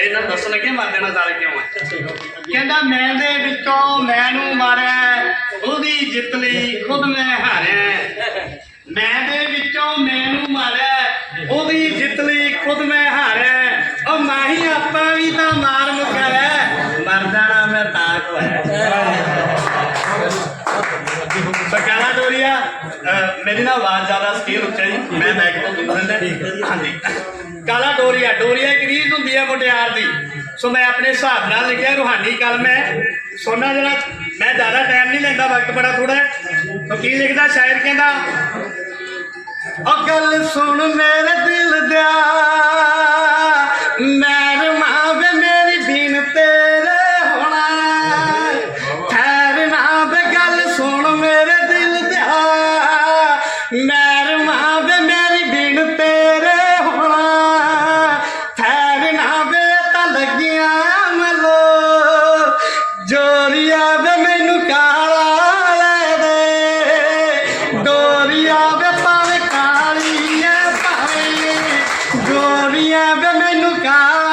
ਇਹਨਾਂ ਦੱਸਣ ਲੱਗੇ ਮਰ ਨਾਲ ਗੱਲ ਕਿਉਂ ਹੈ ਕਹਿੰਦਾ ਮੈਂ ਦੇ ਵਿੱਚੋਂ ਮੈਨੂੰ ਮਾਰਿਆ ਉਹਦੀ ਜਿੱਤ ਲਈ, ਖੁਦ ਮੈਂ ਹਾਰਿਆ। ਮੈਂ ਦੇ ਵਿੱਚੋਂ ਮੈਨੂੰ ਮਾਰਿਆ ਉਹਦੀ ਜਿੱਤ ਲਈ, ਖੁਦ ਮੈਂ ਹਾਰਿਆ। ਉਹ ਮਾਹੀ ਆਪਾਂ ਵੀ ਤਾਂ ਮਾਰ ਮੁਕਾਇਆ। ਮਰ ਜਾਣਾ ਮੈਂ ਤਾਂ ਕੋਇਆ ਬਕਾਲਾ ਡੋਰੀਆ ਅਹ ਮੇਰੀ ਨਾ ਆਵਾਜ਼ ਜ਼ਿਆਦਾ ਸਕੇਲ ਉੱਚਾ ਜੀ ਮੈਂ ਮੈਕ ਤੋਂ ਦੂਰ ਰਹਿੰਦਾ। ਹਾਂਜੀ। ਕਾਲਾ ਡੋਰੀਆ ਡੋਰੀਆ ਹੈ ਮੁਟਿਆਰ ਦੀ। ਸੋ ਮੈਂ ਆਪਣੇ ਹਿਸਾਬ ਨਾਲ ਲਿਖਿਆ ਰੂਹਾਨੀ ਗੱਲ ਮੈਂ। ਸੋਨਾ ਜਿਹੜਾ ਮੈਂ ਜ਼ਿਆਦਾ ਟਾਈਮ ਨਹੀਂ ਲੈਂਦਾ, ਵਕਤ ਬੜਾ ਥੋੜਾ ਹੈ। ਕੀ ਲਿਖਦਾ ਸ਼ਾਇਰ ਕਹਿੰਦਾ, ਅਕਲ ਸੁਣ ਮੇਰੇ ਦਿਲ ਦਿਆ ਜੋਰੀਆ ਵੇ ਮੈਨੂੰ ਕਾਲਾ ਲੈ ਦੇ। ਡੋਰੀਆ ਵੇ ਪਾਵੇ ਕਾਲੀ ਐ ਪਾਵੇ ਗੋਰੀਆ ਵੇ ਮੈਨੂੰ ਕਾਲਾ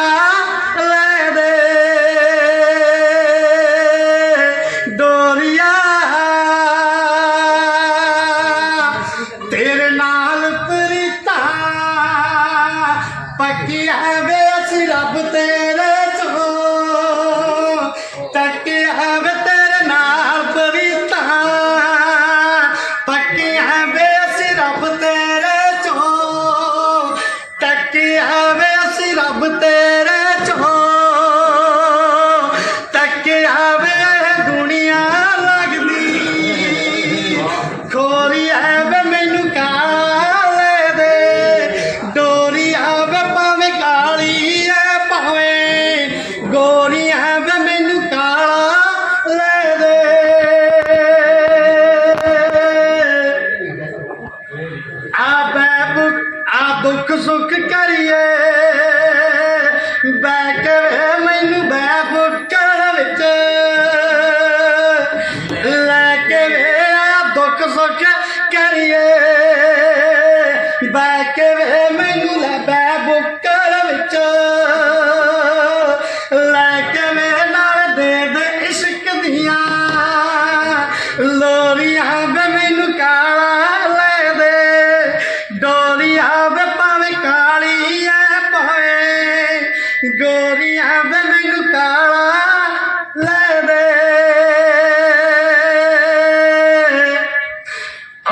ਸੁੱਖ ਕਰੀਏ। ਬੈ ਕੇ ਵੇ ਮੈਨੂੰ ਬੈ ਕਰ ਵਿੱਚ। ਲੈ ਕੇ ਵੇ ਦੁੱਖ ਸੁੱਖ ਕਰੀਏ। ਬੈ ਕੇ ਵੇ ਗੋਰੀਆਂ ਵੇ ਮੈਨੂੰ ਕਾਲਾ ਲੈ ਦੇ।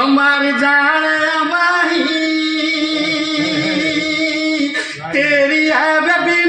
ਅਮਰ ਜਾਣ ਮਾਹੀ ਤੇਰੀ ਹੈ ਵੇ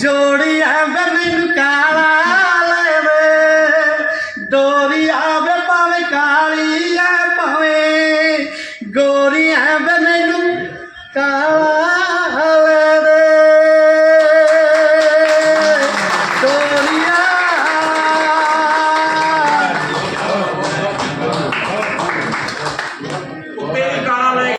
ਜੋੜੀ ਆਵੇ ਮੈਨੂੰ ਕਾਲਾ ਲੈਵੇ। ਡੋਰੀ ਆਵੇ ਭਾਵੇਂ ਕਾਲੀ ਆ ਭਾਵੇਂ ਗੋਰੀ ਆਵੇ ਮੈਨੂੰ ਕਾਲਾ